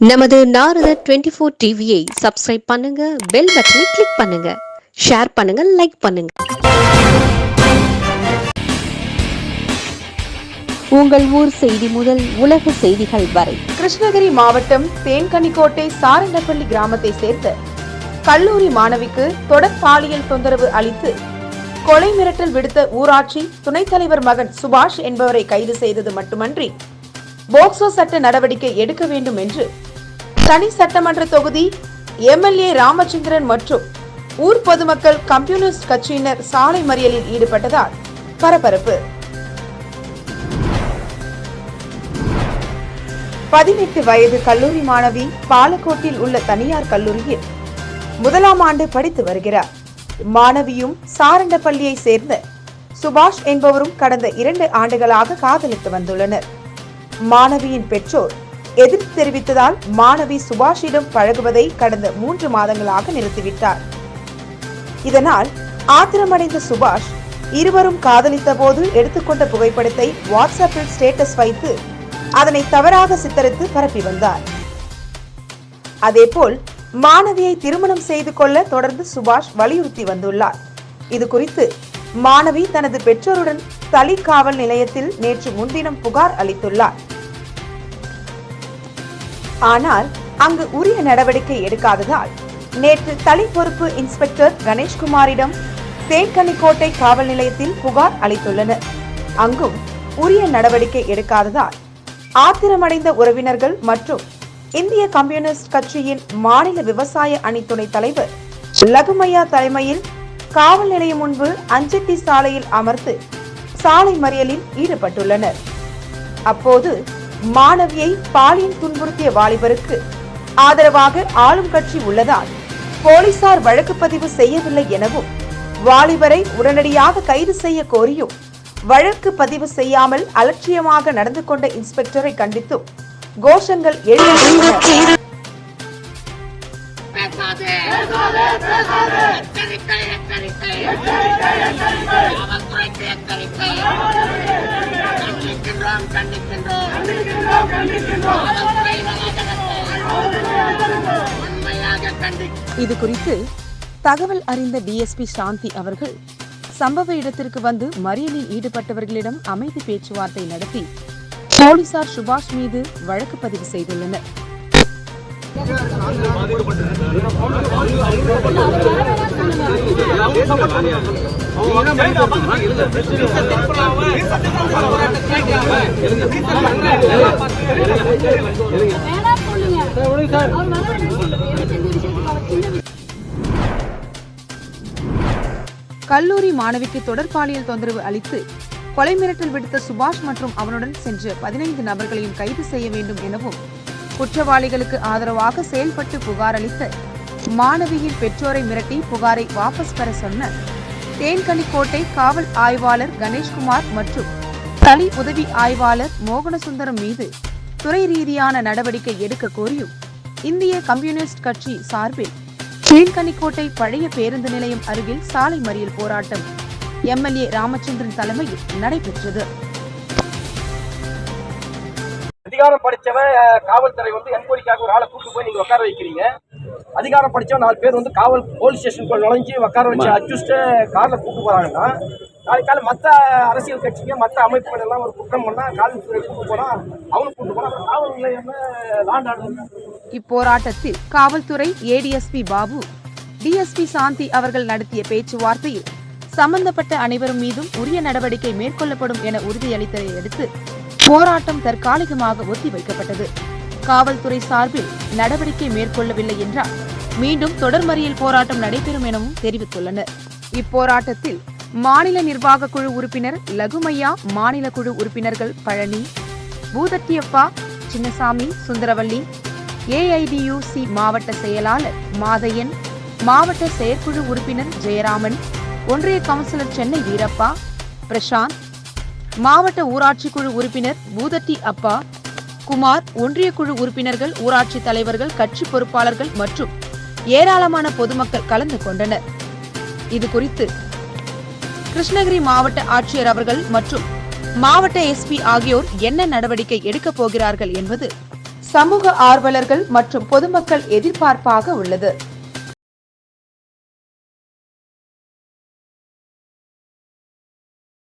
நமது Narada twenty four டிவியை subscribe பண்ணுங்க பெல் பட்டனை கிளிக் பண்ணுங்க ஷேர் பண்ணுங்க லைக் பண்ணுங்க. உங்கள் ஊர் செய்தி முதல் உலக செய்திகள் வரை. கிருஷ்ணகிரி மாவட்டம் தேன்கனிக்கோட்டை சாரண்டப்பள்ளி கிராமத்தை சேர்ந்த கல்லூரி மாணவிக்கு தொடர் பாலியல் தொந்தரவு அளித்து கொலை மிரட்டல் விடுத்த ஊராட்சி துணைத் தலைவர் மகன் சுபாஷ் என்பவரை கைது செய்தது மட்டுமன்றி போக்சோ சட்ட நடவடிக்கை எடுக்க வேண்டும் என்று தனி சட்டமன்ற தொகுதி எம்எல்ஏ ராமச்சந்திரன் மற்றும் ஊர் பொதுமக்கள் கம்யூனிஸ்ட் கட்சியினர் சாலை மறியலில் ஈடுபட்டதால் பரபரப்பு. பதினெட்டு வயது கல்லூரி மாணவி பாலக்கோட்டில் உள்ள தனியார் கல்லூரியில் முதலாம் ஆண்டு படித்து வருகிறார். மாணவியும் சாரண்டப்பள்ளியை சேர்ந்த சுபாஷ் என்பவரும் கடந்த இரண்டு ஆண்டுகளாக காதலித்து வந்துள்ளனர். மாணவியின் பெற்றோர் எதிர்ப்பு தெரிவித்ததால் மாணவி சுபாஷிடம் பழகுவதை கடந்த மூன்று மாதங்களாக நிறுத்திவிட்டார். இதனால் ஆத்திரமடைந்த சுபாஷ் இருவரும் காதலித்த போது எடுத்துக்கொண்ட புகைப்படத்தை வாட்ஸ்அப்பில் ஸ்டேட்டஸ் வைத்து அதனை தவறாக சித்தரித்து பரப்பி வந்தார். அதேபோல் மாணவியை திருமணம் செய்து கொள்ள தொடர்ந்து சுபாஷ் வலியுறுத்தி வந்துள்ளார். இது குறித்து மாணவி தனது பெற்றோருடன் தலி காவல் நிலையத்தில் நேற்று முன்தினம் புகார் அளித்துள்ளார். ஆனால் அங்கு உரிய நடவடிக்கை எடுக்காததால் நேற்று தலை பொறுப்பு இன்ஸ்பெக்டர் கணேஷ்குமாரிடம் தேன்கனிக்கோட்டை காவல் நிலையத்தில் புகார் அளித்துள்ளனர். அங்கும் உரிய நடவடிக்கை எடுக்காததால் ஆத்திரமடைந்த உறவினர்கள் மற்றும் இந்திய கம்யூனிஸ்ட் கட்சியின் மாநில விவசாய அணி துணைத் தலைவர் லகுமையா தலைமையில் காவல் நிலையம் முன்பு அஞ்சட்டி சாலையில் அமர்ந்து சாலை மறியலில் ஈடுபட்டுள்ளனர். அப்போது மாணவியை பாலியல் துன்புறுத்திய வாலிபருக்கு ஆதரவாக ஆளும் கட்சி உள்ளதால் போலீசார் வழக்கு பதிவு செய்யவில்லை எனவும் வாலிபரை உடனடியாக கைது செய்ய கோரியும் வழக்கு பதிவு செய்யாமல் அலட்சியமாக நடந்து கொண்ட இன்ஸ்பெக்டரை கண்டித்தும் கோஷங்கள் எழுப்பியுள்ளன எச்சரிக்கை எச்சரிக்கை. இது குறித்து தகவல் அறிந்த டிஎஸ்பி சாந்தி அவர்கள் சம்பவ இடத்திற்கு வந்து மறியலில் ஈடுபட்டவர்களிடம் அமைதி பேச்சுவார்த்தை நடத்தி போலீசார் சுபாஷ் மீது வழக்கு பதிவு செய்துள்ளனர். கல்லூரி மாணவிக்கு தொடர் பாலியல் தொந்தரவு அளித்து கொலை மிரட்டல் விடுத்த சுபாஷ் மற்றும் அவனுடன் சென்ற பதினைந்து நபர்களையும் கைது செய்ய வேண்டும் எனவும் குற்றவாளிகளுக்கு ஆதரவாக செயல்பட்டு புகார் அளித்த மாணவியின் பெற்றோரை மிரட்டி புகாரை வாபஸ் பெற சொன்ன தேன்கனிக்கோட்டை காவல் ஆய்வாளர் கணேஷ்குமார் மற்றும் தனி உதவி ஆய்வாளர் மோகனசுந்தரம் மீது துறை ரீதியான நடவடிக்கை எடுக்க கோரியும் இந்திய கம்யூனிஸ்ட் கட்சி சார்பில் கீழ்கனிக்கோட்டை பழைய பேருந்து நிலையம் அருகில் சாலை மறியல் போராட்டம். எம்எல்ஏ ராமச்சந்திரன் தலைமையில் நடைபெற்றது. அதிகாரம் படிச்சவன் அஹ், காவல்துறை வந்து என்கொயரிக்காக ஒரு ஆளை கூட்டு போய் நீங்க உட்கார வைக்கிறீங்க. அதிகாரம் படிச்சவன் நாலு பேர் வந்து காவல் போலீஸ் ஸ்டேஷனுக்குள்ள நுழைஞ்சு உட்கார வச்சு அட்ஜஸ்ட் கார்ல கூட்டு போறாங்கன்னா நாளைக்கு காலை மற்ற அரசியல் கட்சிங்க மற்ற அமைப்புகள் எல்லாம் ஒரு குற்றம் பண்ணா காவல்துறை கூட்டு போனா அவனுக்கு கூட்டு போனா காவல் நிலையம் லாண்ட் ஆர்டர் இப்போராட்டத்தில் காவல்துறை ஏடிஎஸ்பி பாபு டிஎஸ்பி சாந்தி அவர்கள் நடத்திய பேச்சுவார்த்தையில் சம்பந்தப்பட்ட அனைவரும் மீதும் உரிய நடவடிக்கை மேற்கொள்ளப்படும் என உறுதியளித்ததை அடுத்து போராட்டம் தற்காலிகமாக ஒத்திவைக்கப்பட்டது காவல்துறை சார்பில் நடவடிக்கை மேற்கொள்ளவில்லை என்றால் மீண்டும் தொடர்மறியல் போராட்டம் நடைபெறும் எனவும் தெரிவித்துள்ளனர். இப்போராட்டத்தில் மாநில நிர்வாக குழு உறுப்பினர் லகுமையா மாநில குழு உறுப்பினர்கள் பழனி பூதட்டியப்பா சின்னசாமி சுந்தரவள்ளி ஏஐடியூசி மாவட்ட செயலாளர் மாதையன் மாவட்ட செயற்குழு உறுப்பினர் ஜெயராமன் ஒன்றிய கவுன்சிலர் சென்னை வீரப்பா பிரசாந்த் மாவட்ட ஊராட்சி குழு உறுப்பினர் பூதட்டி அப்பா குமார் ஒன்றிய குழு உறுப்பினர்கள் ஊராட்சி தலைவர்கள் கட்சி பொறுப்பாளர்கள் மற்றும் ஏராளமான பொதுமக்கள் கலந்து கொண்டனர். இது குறித்து கிருஷ்ணகிரி மாவட்ட ஆட்சியர் அவர்கள் மற்றும் மாவட்ட எஸ்பி ஆகியோர் என்ன நடவடிக்கை எடுக்கப் போகிறார்கள் என்பது சமூக ஆர்வலர்கள் மற்றும் பொதுமக்கள் எதிர்பார்ப்பாக உள்ளது.